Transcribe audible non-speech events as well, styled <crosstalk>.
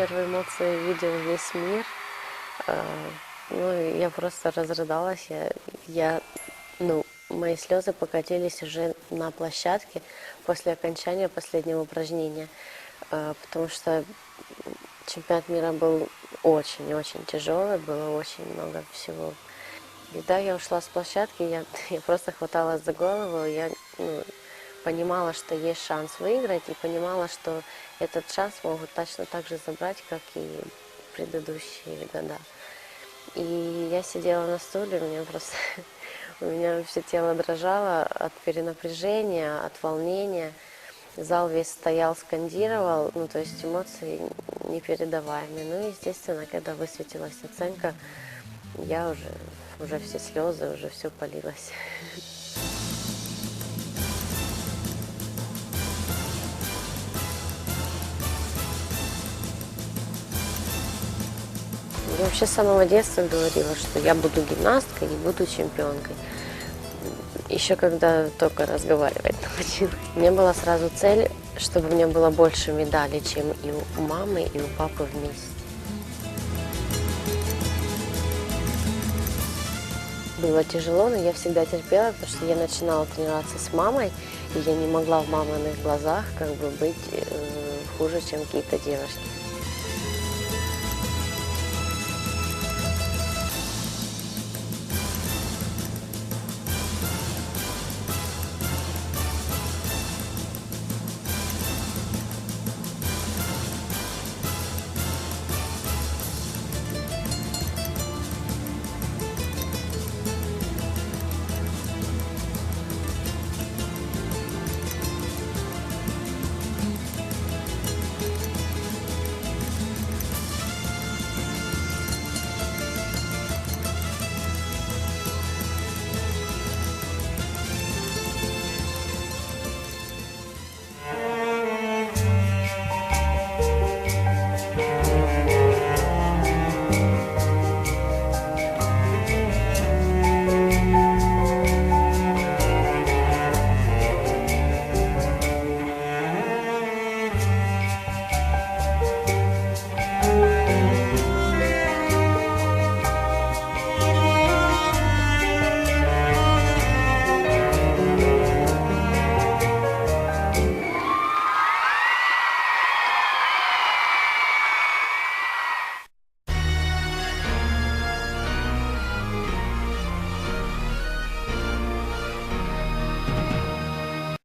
первые эмоции видел весь мир. Э, Ну, и я просто разрыдалась. Я, я, ну, мои слезы покатились уже на площадке после окончания последнего упражнения, Э, потому что чемпионат мира был очень-очень тяжелый, было очень много всего. Когда я ушла с площадки, я, <laughs> я просто хваталась за голову, я ну, понимала, что есть шанс выиграть, и понимала, что этот шанс могут точно так же забрать, как и предыдущие года. И я сидела на стуле, у меня просто <laughs> у меня все тело дрожало от перенапряжения, от волнения. Зал весь стоял, скандировал, ну то есть эмоции непередаваемые. Ну и естественно, когда высветилась оценка, я уже, уже все слезы, уже все полилось. <laughs> Я вообще с самого детства говорила, что я буду гимнасткой и буду чемпионкой. Еще когда только разговаривать <laughs> научилась. У была сразу цель, чтобы у меня было больше медалей, чем и у мамы, и у папы вместе. Было тяжело, но я всегда терпела, потому что я начинала тренироваться с мамой, и я не могла в маминых глазах как бы быть э, хуже, чем какие-то девушки.